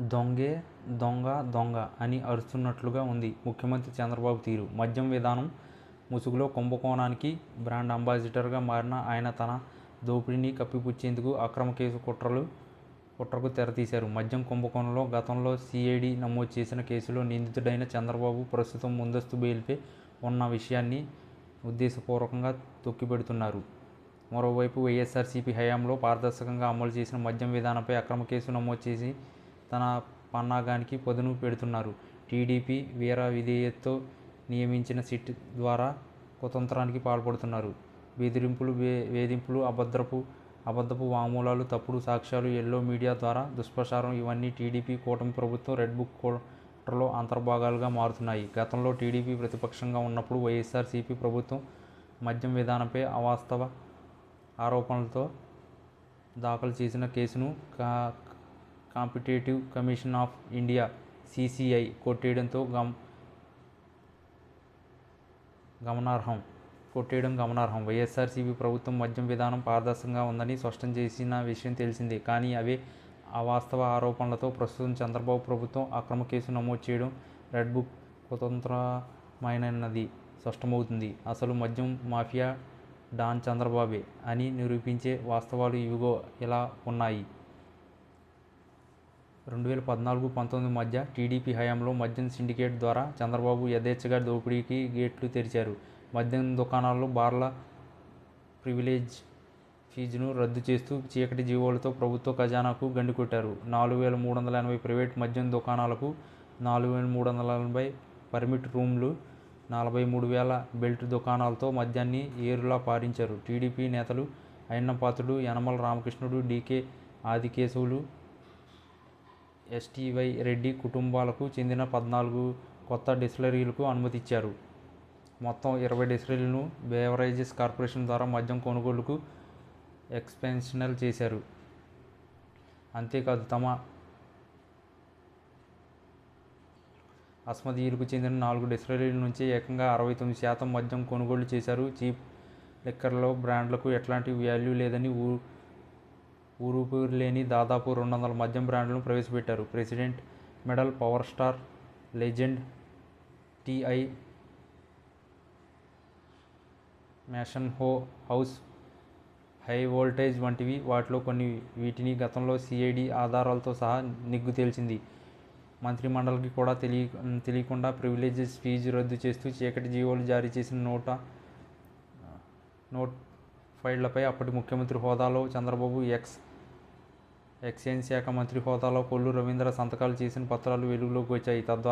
దొంగే దొంగ దొంగ అని అరుస్తున్నట్లుగా ఉంది. ముఖ్యమంత్రి చంద్రబాబు తీరు. మద్యం విధానం ముసుగులో కుంభకోణానికి బ్రాండ్ అంబాసిడర్గా మారిన ఆయన తన దోపిడీని కప్పిపుచ్చేందుకు అక్రమ కేసు కుట్రలు కుట్రకు తెరతీశారు. మద్యం కుంభకోణంలో గతంలో సిఐడి నమోదు చేసిన కేసులో నిందితుడైన చంద్రబాబు ప్రస్తుతం ముందస్తు బెయిల్పై ఉన్న విషయాన్ని ఉద్దేశపూర్వకంగా తొక్కిపెడుతున్నారు. మరోవైపు వైఎస్ఆర్సీపీ హయాంలో పారదర్శకంగా అమలు చేసిన మద్యం విధానంపై అక్రమ కేసు నమోదు చేసి తన పన్నాగానికి పదును పెడుతున్నారు. టీడీపీ వీర విధేయతతో నియమించిన సిట్ ద్వారా కుతంత్రానికి పాల్పడుతున్నారు. బెదిరింపులు వే వేధింపులు అభద్రపు అబద్ధపు వామూలాలు తప్పుడు సాక్ష్యాలు ఎల్లో మీడియా ద్వారా దుష్ప్రచారం ఇవన్నీ టీడీపీ కూటమి ప్రభుత్వం రెడ్ బుక్ కుట్రలో అంతర్భాగాలుగా మారుతున్నాయి. గతంలో టీడీపీ ప్రతిపక్షంగా ఉన్నప్పుడు వైఎస్ఆర్సీపీ ప్రభుత్వం మద్యం విధానంపై అవాస్తవ ఆరోపణలతో దాఖలు చేసిన కేసును competitive commission of India CCI కొట్టేయడంతో గమ్ గమనార్హం కొట్టేయడం గమనార్హం. వైఎస్ఆర్సీపీ ప్రభుత్వం మద్యం విధానం పారదర్శకంగా ఉందని స్పష్టం చేసిన విషయం తెలిసిందే. కానీ అవే అవాస్తవ ఆరోపణలతో ప్రస్తుతం చంద్రబాబు ప్రభుత్వం అక్రమ కేసు నమోదు చేయడం రెడ్ బుక్ స్వతంత్రమైనది స్పష్టమవుతుంది. అసలు మద్యం మాఫియా డాన్ చంద్రబాబే అని నిరూపించే వాస్తవాలు ఇవిగో ఇలా ఉన్నాయి? రెండు వేల పద్నాలుగు పంతొమ్మిది మధ్య టీడీపీ హయాంలో మద్యం సిండికేట్ ద్వారా చంద్రబాబు యథేచ్ఛగా దోపిడీకి గేట్లు తెరిచారు. మద్యం దుకాణాల్లో బార్ల ప్రివిలేజ్ ఫీజును రద్దు చేస్తూ చీకటి జీవోలతో ప్రభుత్వ ఖజానాకు గండి కొట్టారు. నాలుగు వేల మూడు వందల ఎనభై ప్రైవేట్ మద్యం దుకాణాలకు నాలుగు వేల మూడు వందల ఎనభై పర్మిట్ రూమ్లు నలభై మూడు వేల బెల్ట్ దుకాణాలతో మద్యాన్ని ఏరులా పారించారు. టీడీపీ నేతలు అయ్యన్నపాత్రుడు యనమల రామకృష్ణుడు డీకే ఆదికేశవులు ఎస్టీవై రెడ్డి కుటుంబాలకు చెందిన పద్నాలుగు కొత్త డిస్టిలరీలకు అనుమతి ఇచ్చారు మొత్తం ఇరవై డిస్టిలరీలను బేవరేజెస్ కార్పొరేషన్ ద్వారా మద్యం కొనుగోలుకు ఎక్స్పెన్షనల్ చేశారు. అంతేకాదు తమ అస్మదీయులకు చెందిన నాలుగు డిస్టిలరీల నుంచి ఏకంగా అరవై తొమ్మిది శాతం మద్యం కొనుగోలు చేశారు. చీప్ లిక్కర్లో బ్రాండ్లకు ఎట్లాంటి వాల్యూ లేదని ఊ ఊరూపు లేని దాదాపు రెండు వందల మద్యం బ్రాండ్లను ప్రవేశపెట్టారు. President medal power star legend TI mansion హో హౌస్ హై వోల్టేజ్ వంటివి వాటిలో కొన్ని. వీటిని గతంలో సిఐడి ఆధారాలతో సహా నిగ్గు తేల్చింది. మంత్రిమండలికి కూడా తెలియ తెలియకుండా ప్రివిలేజెస్ ఫీజు రద్దు చేస్తూ చీకటి జీవోలు జారీ చేసిన నోట నోట్ ఫైళ్ళపై అప్పటి ముఖ్యమంత్రి హోదాలో చంద్రబాబు ఎక్స్ ఎక్సైజ్ శాఖ మంత్రి హోదాలో కొల్లు రవీంద్ర సంతకాలు చేసిన పత్రాలు వెలుగులోకి వచ్చాయి. తద్వారా